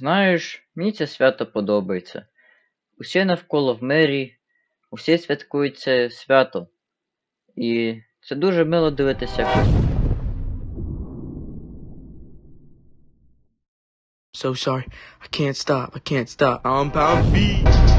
Знаєш, Мені це свято подобається. Усі навколо в мерії, усі святкують це свято. І це дуже мило дивитися, So sorry. I can't stop. I can't stop. I'm pound feet.